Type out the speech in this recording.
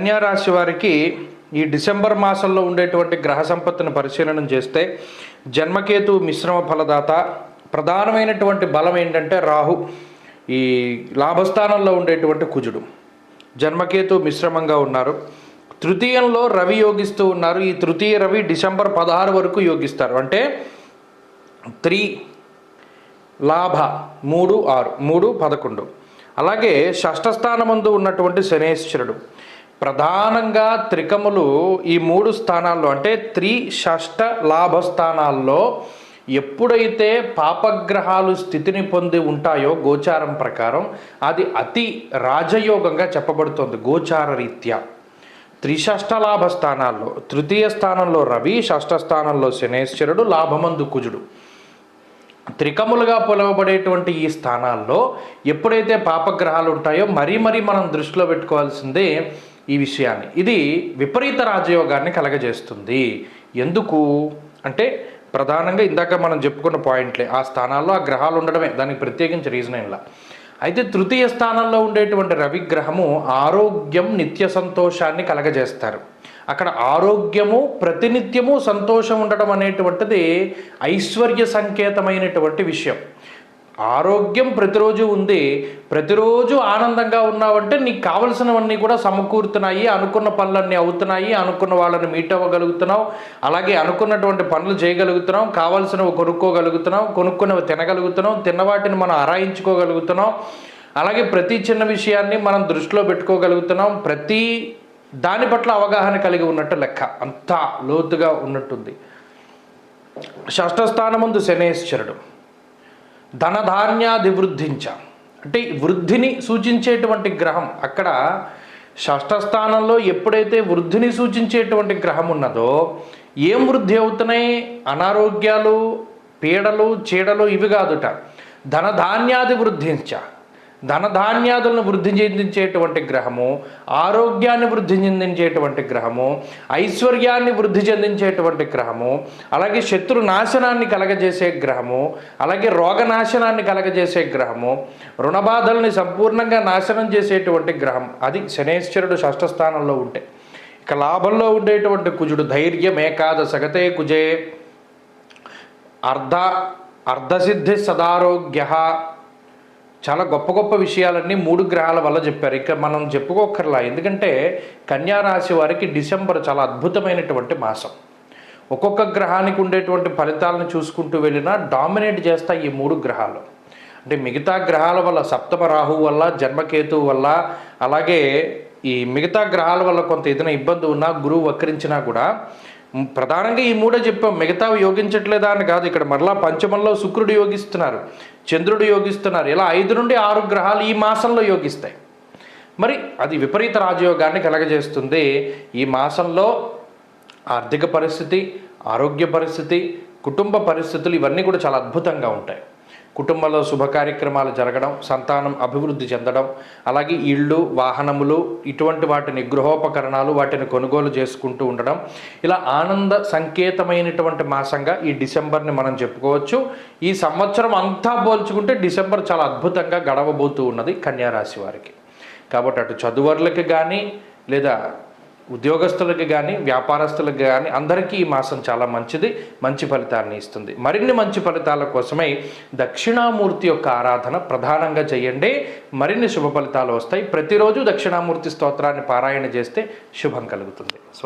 కన్యారాశి వారికి ఈ డిసెంబర్ మాసంలో ఉండేటువంటి గ్రహ సంపత్తిని పరిశీలన చేస్తే జన్మకేతు మిశ్రమ ఫలదాత ప్రధానమైనటువంటి బలం ఏంటంటే రాహు. ఈ లాభస్థానంలో ఉండేటువంటి కుజుడు. జన్మకేతు మిశ్రమంగా ఉన్నారు. తృతీయంలో రవి యోగిస్తూ ఉన్నారు. ఈ తృతీయ రవి డిసెంబర్ పదహారు వరకు యోగిస్తారు. అంటే త్రీ లాభ మూడు ఆరు మూడు పదకొండు. అలాగే షష్ఠస్థానమందు ఉన్నటువంటి శనేశ్వరుడు. ప్రధానంగా త్రికములు ఈ మూడు స్థానాల్లో అంటే త్రి షష్ట లాభ స్థానాల్లో ఎప్పుడైతే పాపగ్రహాలు స్థితిని పొంది ఉంటాయో గోచారం ప్రకారం అది అతి రాజయోగంగా చెప్పబడుతుంది గోచార రీత్యా. త్రిషష్ట లాభ స్థానాల్లో తృతీయ స్థానంలో రవి షష్ఠ స్థానంలో శనేశ్వరుడు లాభమందు కుజుడు. త్రికములుగా పిలువబడేటువంటి ఈ స్థానాల్లో ఎప్పుడైతే పాపగ్రహాలు ఉంటాయో మరీ మరీ మనం దృష్టిలో పెట్టుకోవాల్సిందే ఈ విషయాన్ని. ఇది విపరీత రాజయోగాన్ని కలగజేస్తుంది. ఎందుకు? అంటే ప్రధానంగా ఇందాక మనం చెప్పుకున్న పాయింట్లే. ఆ స్థానాల్లో ఆ గ్రహాలు ఉండడమే. దానికి ప్రత్యేకించి రీజన్ ఏంలా అయితే తృతీయ స్థానంలో ఉండేటువంటి రవిగ్రహము ఆరోగ్యం నిత్య సంతోషాన్ని కలగజేస్తారు. అక్కడ ఆరోగ్యము ప్రతినిత్యము సంతోషం ఉండడం అనేటువంటిది ఐశ్వర్య సంకేతమైనటువంటి విషయం. ఆరోగ్యం ప్రతిరోజు ఉంది. ప్రతిరోజు ఆనందంగా ఉన్నావంటే నీకు కావలసినవన్నీ కూడా సమకూరుతున్నాయి. అనుకున్న పనులన్నీ అవుతున్నాయి. అనుకున్న వాళ్ళని మీట్ అవ్వగలుగుతున్నావు. అలాగే అనుకున్నటువంటి పనులు చేయగలుగుతున్నాం కావాల్సినవి కొనుక్కోగలుగుతున్నాం కొనుక్కున్నవి తినగలుగుతున్నాం తిన్నవాటిని మనం ఆరాయించుకోగలుగుతున్నాం అలాగే ప్రతి చిన్న విషయాన్ని మనం దృష్టిలో పెట్టుకోగలుగుతున్నాం. ప్రతి దాని పట్ల అవగాహన కలిగి ఉన్నట్టు లెక్క. అంతా లోతుగా ఉన్నట్టుంది. షష్ఠస్థానముందు శనేశ్వరుడు. ధనధాన్యాధివృద్ధించ అంటే వృద్ధిని సూచించేటువంటి గ్రహం అక్కడ షష్ఠ స్థానంలో ఎప్పుడైతే వృద్ధిని సూచించేటువంటి గ్రహం ఉన్నదో ఏం వృద్ధి అవుతున్నాయి? అనారోగ్యాలు పీడలు చీడలు ఇవి కాదుట. ధనధాన్యాది వృద్ధించ ధనధాన్యాదులను వృద్ధి చెందించేటువంటి గ్రహము ఆరోగ్యాన్ని వృద్ధి చెందించేటువంటి గ్రహము ఐశ్వర్యాన్ని వృద్ధి చెందించేటువంటి గ్రహము అలాగే శత్రు నాశనాన్ని కలగజేసే గ్రహము అలాగే రోగనాశనాన్ని కలగజేసే గ్రహము రుణబాధల్ని సంపూర్ణంగా నాశనం చేసేటువంటి గ్రహం. అది శనేశ్వరుడు షష్ఠస్థానంలో ఉంటే. ఇక లాభంలో ఉండేటువంటి కుజుడు ధైర్యం ఏకాదశగతే కుజే. అర్ధ అర్ధసిద్ధి సదారోగ్య. చాలా గొప్ప గొప్ప విషయాలన్నీ మూడు గ్రహాల వల్ల చెప్పారు. ఇక మనం చెప్పుకోకర్లా ఎందుకంటే కన్యా రాశి వారికి డిసెంబర్ చాలా అద్భుతమైనటువంటి మాసం. ఒక్కొక్క గ్రహానికి ఉండేటువంటి ఫలితాలను చూసుకుంటూ వెళ్ళినా డామినేట్ చేస్తాయి ఈ మూడు గ్రహాలు. అంటే మిగతా గ్రహాల వల్ల సప్తమ రాహు వల్ల జన్మకేతు వల్ల అలాగే ఈ మిగతా గ్రహాల వల్ల కొంత ఏదైనా ఇబ్బంది ఉన్నా గురువు వక్రించినా కూడా ప్రధానంగా ఈ మూడే చెప్పాం. మిగతావి యోగించట్లేదా అని కాదు. ఇక్కడ మరలా పంచమంలో శుక్రుడు యోగిస్తున్నారు. చంద్రుడు యోగిస్తున్నారు. ఇలా ఐదు నుండి ఆరు గ్రహాలు ఈ మాసంలో యోగిస్తాయి. మరి అది విపరీత రాజయోగాన్ని కలగజేస్తుంది. ఈ మాసంలో ఆర్థిక పరిస్థితి ఆరోగ్య పరిస్థితి కుటుంబ పరిస్థితులు ఇవన్నీ కూడా చాలా అద్భుతంగా ఉంటాయి. కుటుంబంలో శుభ కార్యక్రమాలు జరగడం సంతానం అభివృద్ధి చెందడం అలాగే ఇళ్ళు వాహనములు ఇటువంటి వాటిని గృహోపకరణాలు వాటిని కొనుగోలు చేసుకుంటూ ఉండడం. ఇలా ఆనంద సంకేతమైనటువంటి మాసంగా ఈ డిసెంబర్ని మనం చెప్పుకోవచ్చు. ఈ సంవత్సరం అంతా పోల్చుకుంటే డిసెంబర్ చాలా అద్భుతంగా గడవబోతూ ఉన్నది కన్యారాశి వారికి. కాబట్టి అటు చదువర్లకి కానీ లేదా ఉద్యోగస్తులకు కానీ వ్యాపారస్తులకు కానీ అందరికీ ఈ మాసం చాలా మంచిది మంచి ఫలితాన్ని ఇస్తుంది. మరిన్ని మంచి ఫలితాల కోసమై దక్షిణామూర్తి యొక్క ఆరాధన ప్రధానంగా చేయండి. మరిన్ని శుభ ఫలితాలు వస్తాయి. ప్రతిరోజు దక్షిణామూర్తి స్తోత్రాన్ని పారాయణ చేస్తే శుభం కలుగుతుంది.